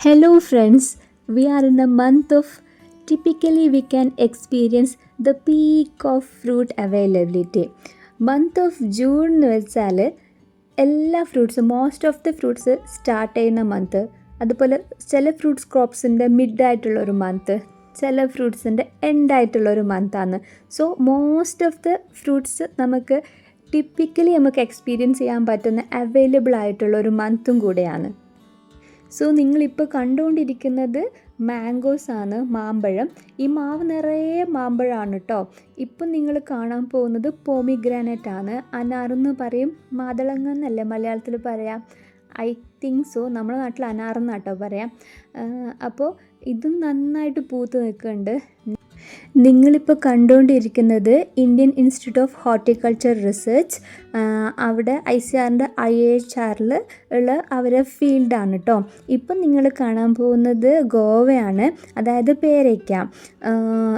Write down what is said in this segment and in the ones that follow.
Hello friends, we are in a month of typically we can experience the peak of fruit availability. Month of June എന്ന് വെച്ചാൽ എല്ലാ ഫ്രൂട്ട്സും most of the fruits start ചെയ്യുന്ന month അതുപോലെ ചില fruits ക്രോപ്സിന്റെ mid ആയിട്ടുള്ള ഒരു month ചില ഫ്രൂട്ട്സിന്റെ എൻഡ് ആയിട്ടുള്ള ഒരു മന്താണ് so most of the fruits നമുക്ക് ടിപ്പിക്കലി നമുക്ക് എക്സ്പീരിയൻസ് ചെയ്യാൻ പറ്റുന്ന അവൈലബിൾ ആയിട്ടുള്ള ഒരു മന്തും കൂടെയാണ്. സോ നിങ്ങളിപ്പോൾ കണ്ടുകൊണ്ടിരിക്കുന്നത് മാംഗോസ് ആണ് മാമ്പഴം. ഈ മാവ് നിറയെ മാമ്പഴമാണ് കേട്ടോ ഇപ്പം നിങ്ങൾ കാണാൻ പോകുന്നത് പോമിഗ്രാനറ്റ് ആണ്. അനാറെന്ന് പറയും മാതളങ്ങ എന്നല്ലേ മലയാളത്തിൽ പറയാം? ഐ തിങ്ക് സോ നമ്മുടെ നാട്ടിൽ അനാറെന്നാട്ടോ പറയാം. അപ്പോൾ ഇത് നന്നായിട്ട് പൂത്ത് നിൽക്കുന്നുണ്ട്. നിങ്ങളിപ്പോൾ കണ്ടുകൊണ്ടിരിക്കുന്നത് Indian Institute of Horticulture Research അവിടെ ഐ സി ആറിന്റെ ഐ എച്ച് ആറിൽ ഉള്ള അവരെ ഫീൽഡാണ് കേട്ടോ ഇപ്പം നിങ്ങൾ കാണാൻ പോകുന്നത് ഗോവയാണ്. അതായത് പേരയ്ക്ക.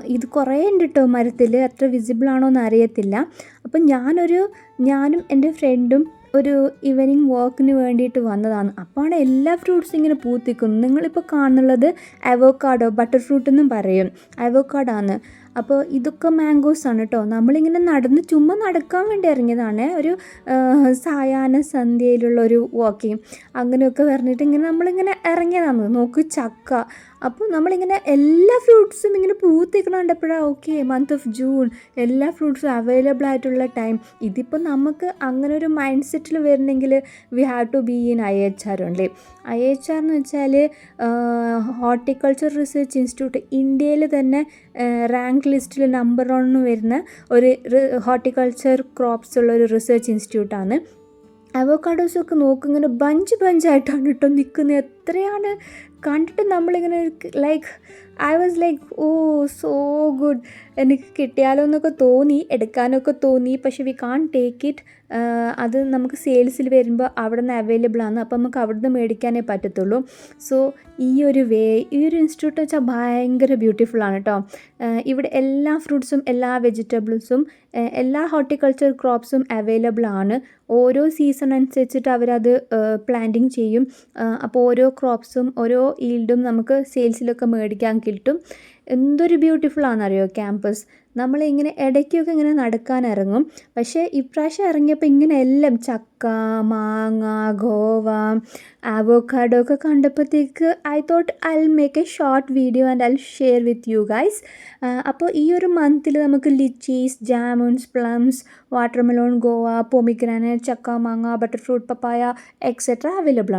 ഇത് കുറേ ഉണ്ട് കേട്ടോ മരത്തിൽ അത്ര വിസിബിൾ ആണോ എന്ന് അറിയത്തില്ല. അപ്പം ഞാനൊരു ഞാനും എന്റെ ഫ്രണ്ടും ഒരു ഈവനിങ് വാക്കിന് വേണ്ടിയിട്ട് വന്നതാണ്. അപ്പോഴാണ് എല്ലാ ഫ്രൂട്ട്സും ഇങ്ങനെ പൂത്തിക്കുന്നത്. നിങ്ങളിപ്പോൾ കാണുന്നത് അവോക്കാഡോ ബട്ടർ ഫ്രൂട്ട് എന്നും പറയും. അവോക്കാഡാണ് അപ്പോൾ ഇതൊക്കെ മാംഗോസ് ആണ് കേട്ടോ നമ്മളിങ്ങനെ നടന്ന് ചുമ്മാ നടക്കാൻ വേണ്ടി ഇറങ്ങിയതാണ്. ഒരു സായാഹ്ന സന്ധ്യയിലുള്ള ഒരു വാക്കിങ് അങ്ങനെയൊക്കെ പറഞ്ഞിട്ട് ഇങ്ങനെ നമ്മളിങ്ങനെ ഇറങ്ങിയതാണ്. നോക്ക് ചക്ക. അപ്പോൾ നമ്മളിങ്ങനെ എല്ലാ ഫ്രൂട്ട്സും ഇങ്ങനെ പൂത്തിക്കണം കണ്ടപ്പോഴാണ് ഓക്കെ മന്ത് ഓഫ് ജൂൺ എല്ലാ ഫ്രൂട്ട്സും അവൈലബിൾ ആയിട്ടുള്ള ടൈം ഇതിപ്പോൾ നമുക്ക് അങ്ങനെ ഒരു മൈൻഡ് സെറ്റിൽ വരണമെങ്കിൽ we have to be in I H R ഉണ്ട് ഐ എച്ച് ആർ എന്ന് വെച്ചാൽ ഹോർട്ടിക്കൾച്ചർ റിസർച്ച് ഇൻസ്റ്റിറ്റ്യൂട്ട് ഇന്ത്യയിൽ തന്നെ റാങ്ക് ലിസ്റ്റിൽ നമ്പർ വണ്ണ് വരുന്ന ഒരു ഹോർട്ടിക്കൾച്ചർ ക്രോപ്സ് ഉള്ള ഒരു റിസർച്ച് ഇൻസ്റ്റിറ്റ്യൂട്ടാണ് അവോക്കാഡോസൊക്കെ നോക്കും ഇങ്ങനെ ബഞ്ച് ബഞ്ചായിട്ടാണ് കേട്ടോ നിൽക്കുന്നത് എത്രയാണ് കണ്ടിട്ട് നമ്മളിങ്ങനെ like I was like oh so good എനിക്ക് കിട്ടിയാലോ എന്നൊക്കെ തോന്നി എടുക്കാനൊക്കെ തോന്നി പക്ഷേ വി കാൺ ടേക്ക് ഇറ്റ് അത് നമുക്ക് സെയിൽസിൽ വരുമ്പോൾ അവിടെ നിന്ന് അവൈലബിൾ ആണ്. അപ്പോൾ നമുക്ക് അവിടെ നിന്ന് മേടിക്കാനേ പറ്റത്തുള്ളൂ. സോ ഈ ഒരു വേ ഈ ഒരു ഇൻസ്റ്റിറ്റ്യൂട്ട് വെച്ചാൽ ഭയങ്കര ബ്യൂട്ടിഫുൾ ആണ് കേട്ടോ ഇവിടെ എല്ലാ ഫ്രൂട്ട്സും എല്ലാ വെജിറ്റബിൾസും എല്ലാ ഹോർട്ടിക്കൾച്ചർ ക്രോപ്സും അവൈലബിൾ ആണ്. ഓരോ സീസൺ അനുസരിച്ചിട്ട് അവരത് പ്ലാന്റിങ് ചെയ്യും. അപ്പോൾ ഓരോ ക്രോപ്സും ഓരോ ഈൽഡും നമുക്ക് സെയിൽസിലൊക്കെ മേടിക്കാൻ കിട്ടും. എന്തൊരു ബ്യൂട്ടിഫുൾ ആണെന്നറിയോ ക്യാമ്പസ്? നമ്മളിങ്ങനെ ഇടയ്ക്കൊക്കെ ഇങ്ങനെ നടക്കാൻ ഇറങ്ങും. പക്ഷേ ഇപ്രാവശ്യം ഇറങ്ങിയപ്പോൾ ഇങ്ങനെ എല്ലാം ചക്ക മാങ്ങ ഗോവ ആവോക്കാഡോ ഒക്കെ കണ്ടപ്പോഴത്തേക്ക് I thought I make a short video and I share with you guys അപ്പോൾ ഈ ഒരു മന്തിൽ നമുക്ക് lychees jamuns plums watermelon Goa pomegranate ചക്ക മാങ്ങ ബട്ടർ ഫ്രൂട്ട് പപ്പായ എക്സെട്ര അവൈലബിൾ ആണ്.